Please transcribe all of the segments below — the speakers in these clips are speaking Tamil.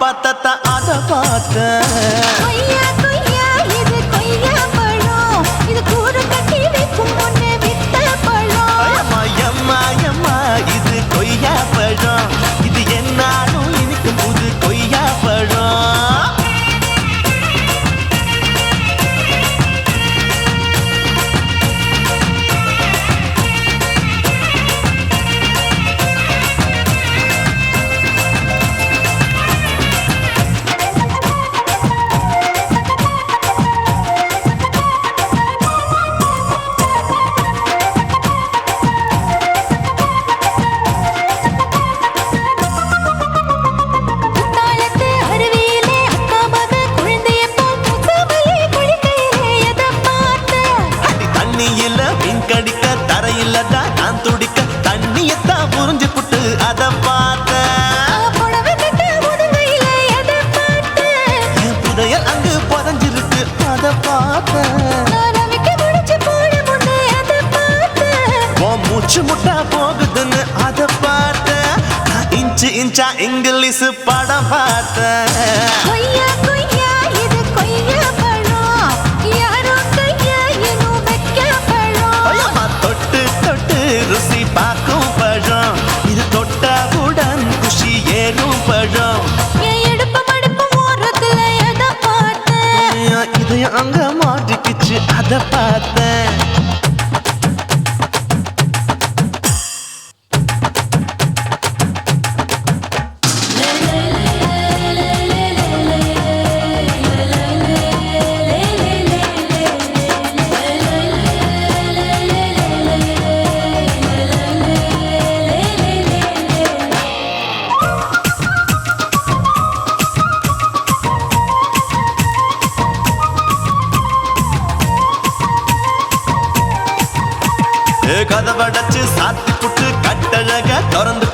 பார்த்தா அதை பார்த்த கதவடைச்சு சாத்தி புட்டு கட்டழக திறந்து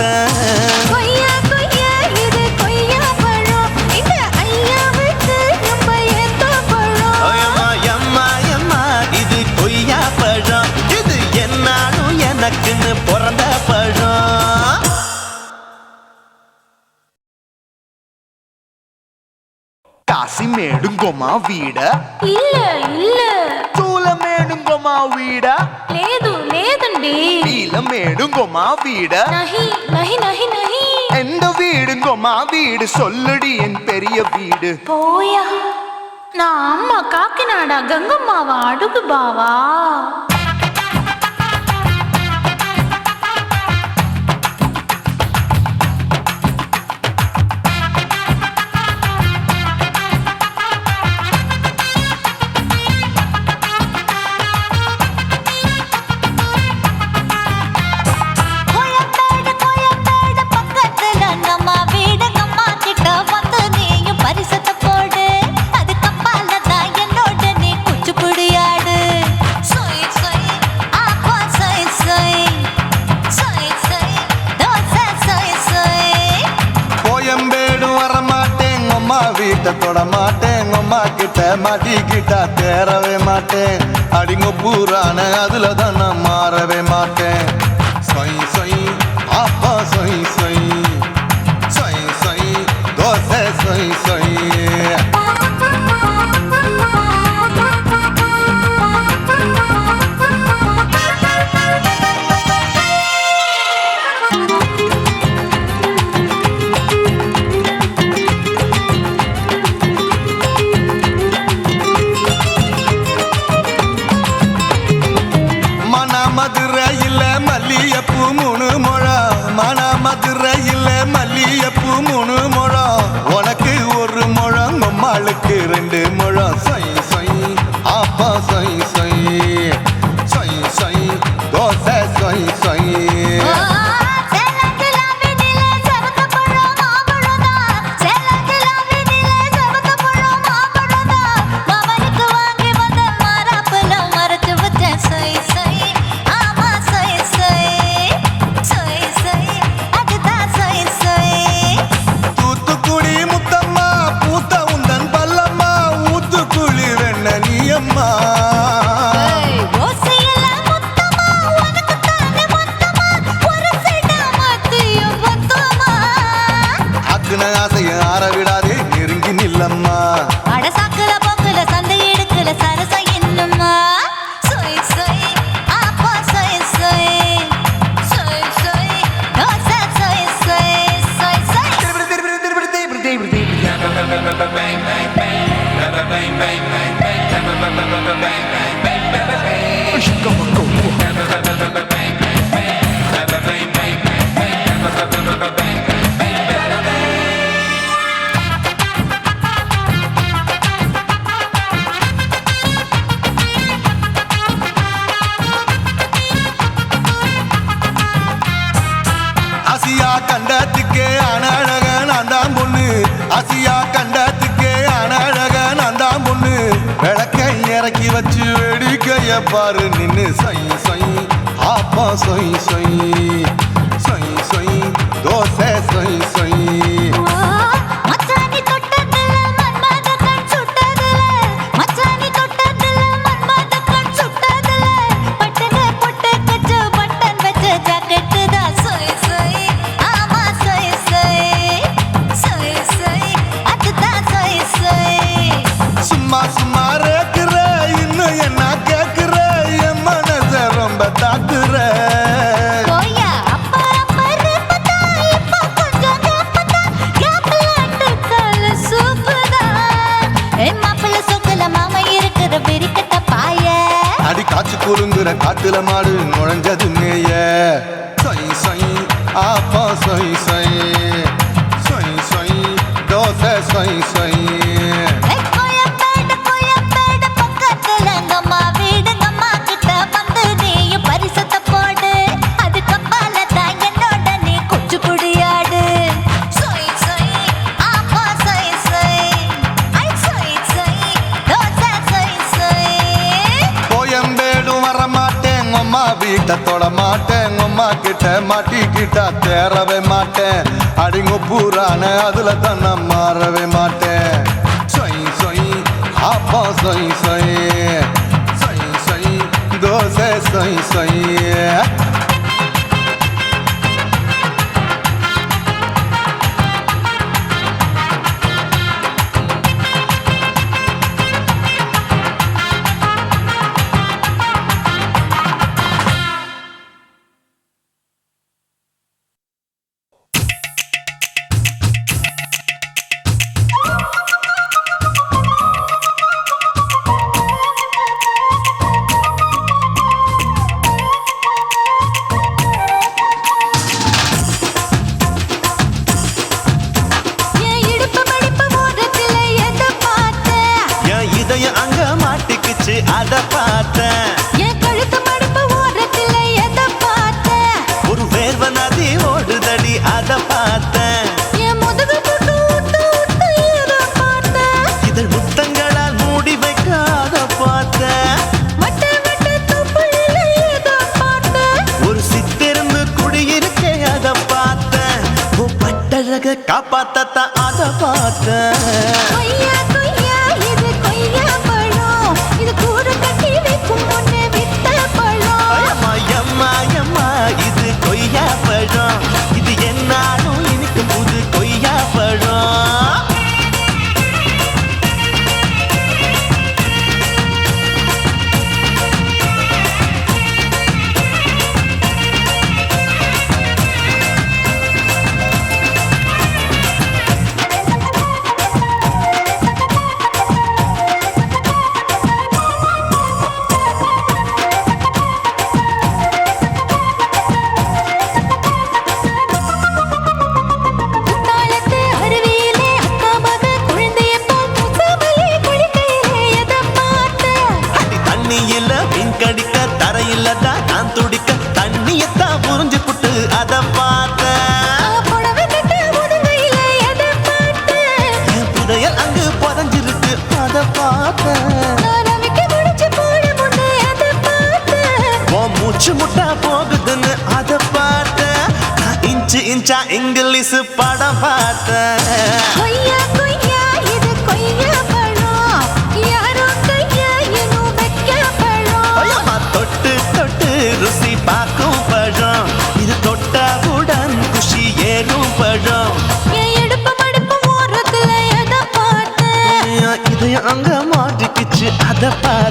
பார்த்தேன் எனக்குன்னு பிறந்த பழம். காசிமேடுங்கோமா வீட? இல்ல இல்ல. சூலமேடுங்கோமா வீட? വീടി നീലം മേടുങ്കൊമാ വീട് നഹി നഹി നഹി നഹി എന്റെ വീടുങ്കൊമാ വീട് സൊല്ലടി എൻ പെരിയ വീട് പോയാ నా అమ్మ కాకినాడ గంగమ్మ అడుగు బావా மாட்டேன். மாட்டிக்கிட்டா தேரவே மாட்டேன். அடிங்க பூரான அதுல தான் நான் மாறவே மாட்டேன். சொய் சொய் ஆப்பா சொய் சொய். சொய் சொய் தோசை சொய் சொய். காப்பாத்தத்தான் அதை பார்த்த. பார்த்தேன்? என் இதயம் அங்க மாட்டிக்கிச்சு அத பார்த்தேன்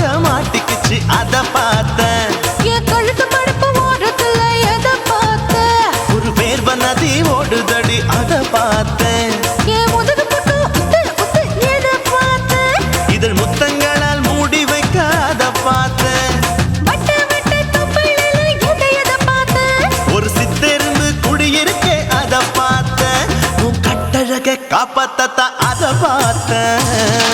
அங்க மாட்டிக்கிச்சு அத பார்த்தேன். என் கழுத்து மடுப்பு ஓரத்துல எதை பார்த்தேன்? ஒரு வேர்வ நதி ஓடுதடி அத பார்த்தேன். என் முதுகு புட்டு உத்து உத்து எதை பார்த்தேன்? இதழ் முத்தங்களால் மூடி வைக்க அத பார்த்தேன். வட்ட வட்ட தொப்பையில எதை எதை பார்த்தேன்? ஒரு சித்தெரும்பு குடியிருக்கே அத பார்த்தேன். உன் கட்டழக காப்பாத்தத்தான் அத பார்த்தேன்.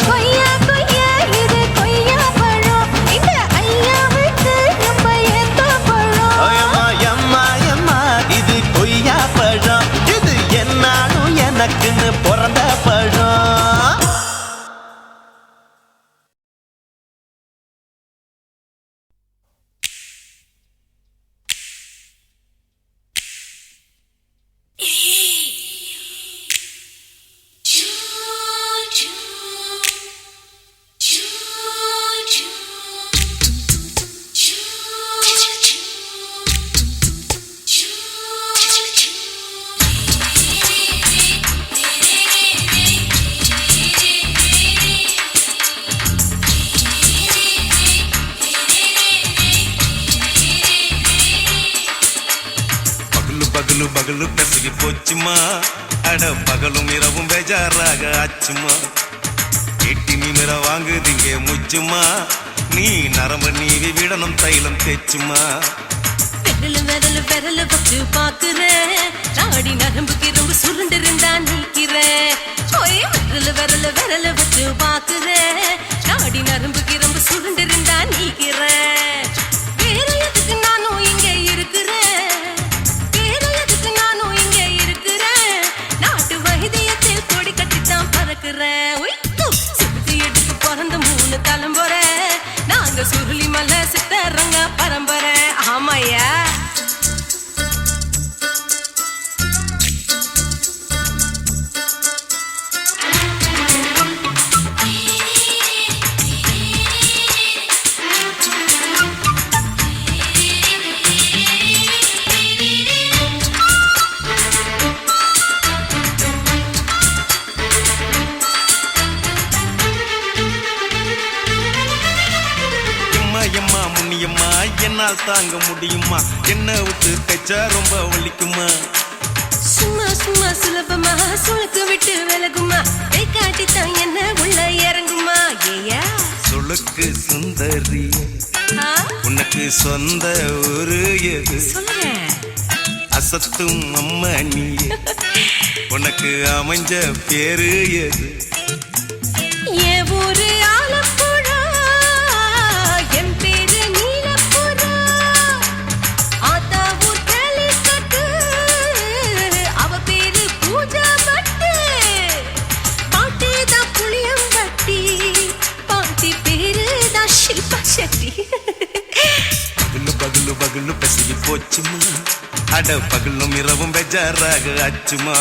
ஆச்சுமா எட்டி நிமிர வாங்குதிங்க முச்சுமா? நீ நரம்பு நீவி விடணும் தைலம் தேச்சுமா? விரலு விரலு விரலு வச்சு பாக்குறேன் நாடி நரம்பு கிரம்பு சுருண்டிருந்தா இருந்தா நீக்கிறேன் ஓய் விரலு விரலு விரலு வச்சு பாக்குறேன் நாடி நரம்பு கிரம்பு சுருண்டு இருந்தா நீக்கிறேன் வேற எதுக்கு தாங்க முடியுமா? என்ன விட்டு தைச்சா ரொம்ப வலிக்குமா? சும்மா சும்மா சுலபமா சுளுக்கு விட்டு விலகுமா? கை காட்டித்தான் என்ன உள்ள இறங்குமா? ஏயா? சுளுக்கு சுந்தரி உனக்கு சொந்த ஊரு எது? அசத்தும் அம்மா நீ உனக்கு அமைஞ்ச பேரு எது? அட பகலும் இரவும் பெஜாராக ஆச்சுமா?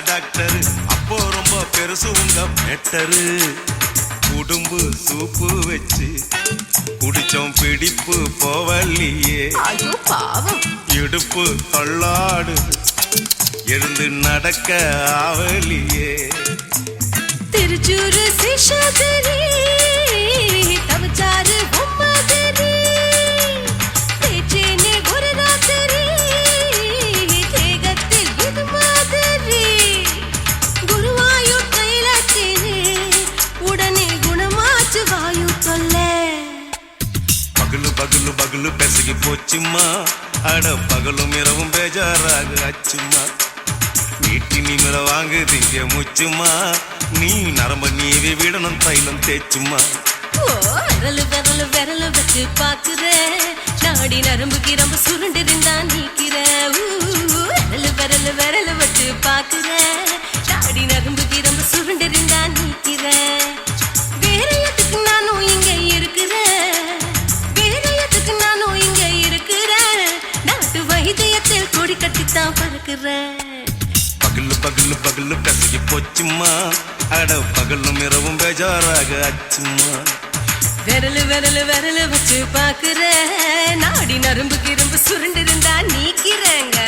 டாக்டரு. அப்போ ரொம்ப பெருசு உங்க மேட்டரு. குடும்பு சூப்பு வச்சு குடிச்சோம் பிடிப்பு போவல்லையே. இடுப்பு தள்ளாடு. எழுந்து நடக்க ஆவலியே. திருச்சூரு சிஷாதிரி அச்சும்மா. அட பகலும் இரவும் பேஜாராக ஆச்சுமா நீட்டி நிமிர வாங்குதீங்க முச்சுமா நீ நரம்ப நீவி விடணும் தைலம் தேச்சுமா ஓ விரல் விரல் வச்சு பாக்குறேன் நாடி நரம்பு கிரம்பு சுருண்டிருந்தா நீக்கிற. விரலு விரலு விரலு வச்சு பாக்குற நாடி நரம்பு கிரம்பு சுருண்டிருந்தா நீக்கிற. வேற எதுக்கு நான் கட்டித்தான் பறக்கிறேன் பகலு பகலு பகலு பெசகி போச்சுமா அட பகலும் இரவும் பேஜாராக ஆச்சுமா விரல் விரல் விரல் வச்சு பாக்குற நாடி நரம்பு கிரும்பு சுருண்டிருந்தா நீக்கிறேங்க.